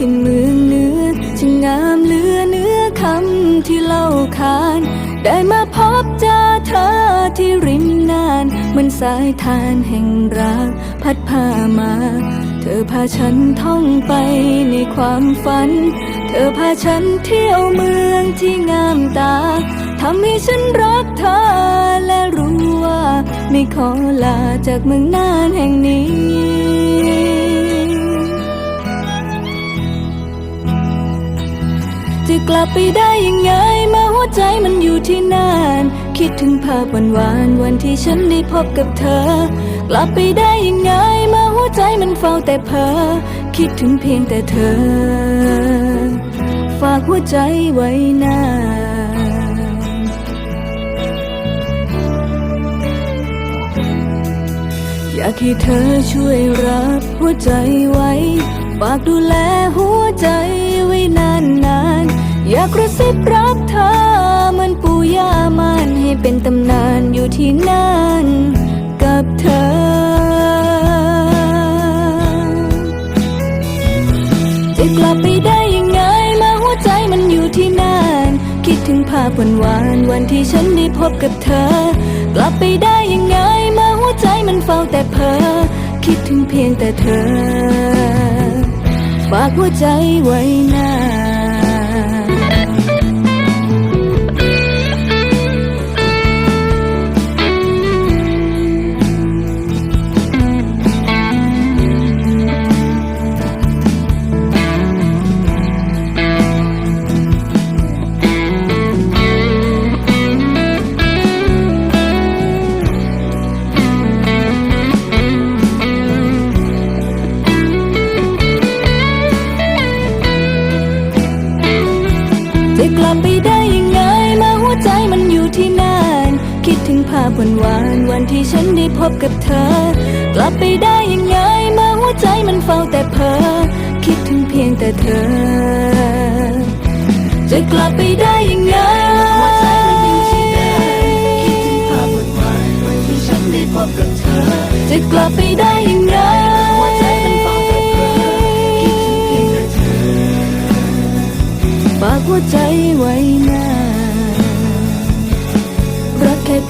ที่เมืองเหนือช่งามเหลือเนื้อคำที่เล่าขาน ได้มาพบเจอเธอที่ริมนานเหมือนสายทานแห่งรัก พัดพามา เธอพาฉันท่องไปในความฝัน เธอพาฉันเที่ยวเมืองที่งามตาทำให้ฉันรักเธอและรู้ว่า ไม่ขอลาจากเมืองน่านแห่งนี้ จะกลับไปได้ยังไงมื่อหัวใจมันอยู่ที่น่านคิดถึงภาพวันวานวันที่ฉันได้พบกับเธอ กลับไปได้ยังไงมื่อหัวใจมันเฝ้าแต่เพ้อคิดถึงเพียงแต่เธอ ฝากหัวใจไว้นานอยากให้เธอช่วยรับหัวใจไว้ฝากดูแลหัวใจากระซิบรักเธอเหมือนปู่ย่ามันให้เป็นตำนานอยู่ที่นั่นกับเธอ จะกลับไปได้ยังไงเมื่อหัวใจมันอยู่ที่นั่นคิดถึงภาพวันวานวันที่ฉันได้พบกับเธอ กลับไปได้ยังไงเมื่อหัวใจมันเฝ้าแต่เพ้อคิดถึงเพียงแต่เธอ ฝากหัวใจไว้นา ใจมันอยู่ที่นั่นคิดถึงภาพวันวานๆวันที่ฉันได้พบกับเธอ กลับไปได้ยังไงเมื่อหัวใจมันเฝ้าแต่เพ้อคิดถึงเพียงแต่เธอ จะกลับไปได้ยังไงหัวใจมันอยู่ที่เดิมคิดถึงภาพวันวานๆวันที่ฉันได้พบกับเธอจะกลับไปได้ยังไงหัวใจมันเฝ้าแต่เพ้อคิดถึงเพียงแต่เธอฝากหัวใจไว้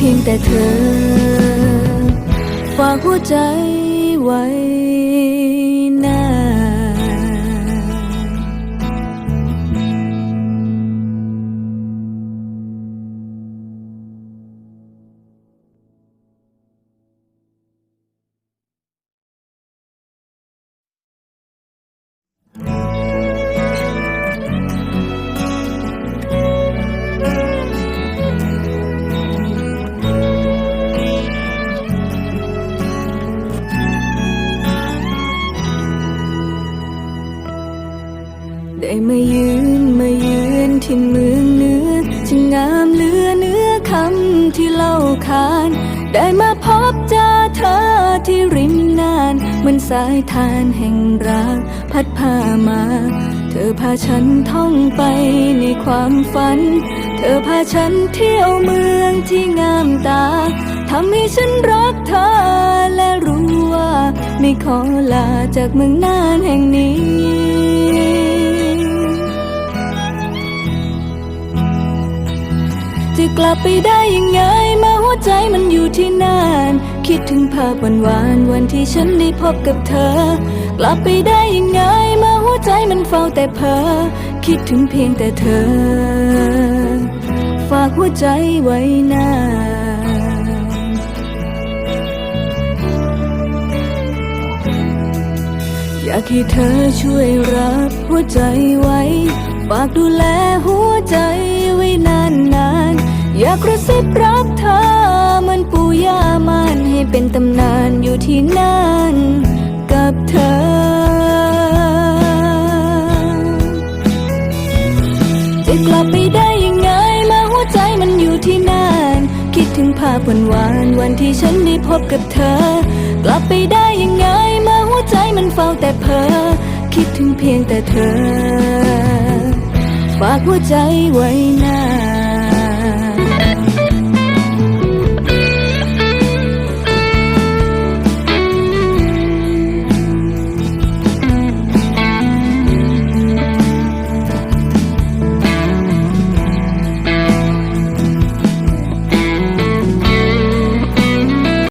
เพียงแต่เธอ ฝากหัวใจไว้ ได้มายืนมายืนที่เมืองเหนือช่างงามเหลือเนื้อคำที่เล่าขาน ได้มาพบเจอเธอที่ริมนานเหมือนสายทานแห่งรักพัดพามา เธอพาฉันท่องไปในความฝัน เธอพาฉันเที่ยวเมืองที่งามตาทำให้ฉันรักเธอและรู้ว่า ไม่ขอลาจากเมืองน่านแห่งนี้ กลับไปได้ยังไงมื่อหัวใจมันอยู่ที่นั่นคิดถึงภาพวันวานวันที่ฉันได้พบกับเธอ กลับไปได้ยังไงมื่อหัวใจมันเฝ้าแต่เพ้อคิดถึงเพียงแต่เธอ ฝากหัวใจไว้นานอยากให้เธอช่วยรับหัวใจไว้ ฝากดูแลหัวใจ อยากกระซิบรักเธอเหมือนปู่ย่ามันให้เป็นตำนานอยู่ที่นั่นกับเธอ จะกลับไปได้ยังไงมื่อหัวใจมันอยู่ที่นั่นคิดถึงภาพวันวานวันที่ฉันได้พบกับเธอ กลับไปได้ยังไงมื่อหัวใจมันเฝ้าแต่เพ้อคิดถึงเพียงแต่เธอ ฝากหัวใจไว้นาน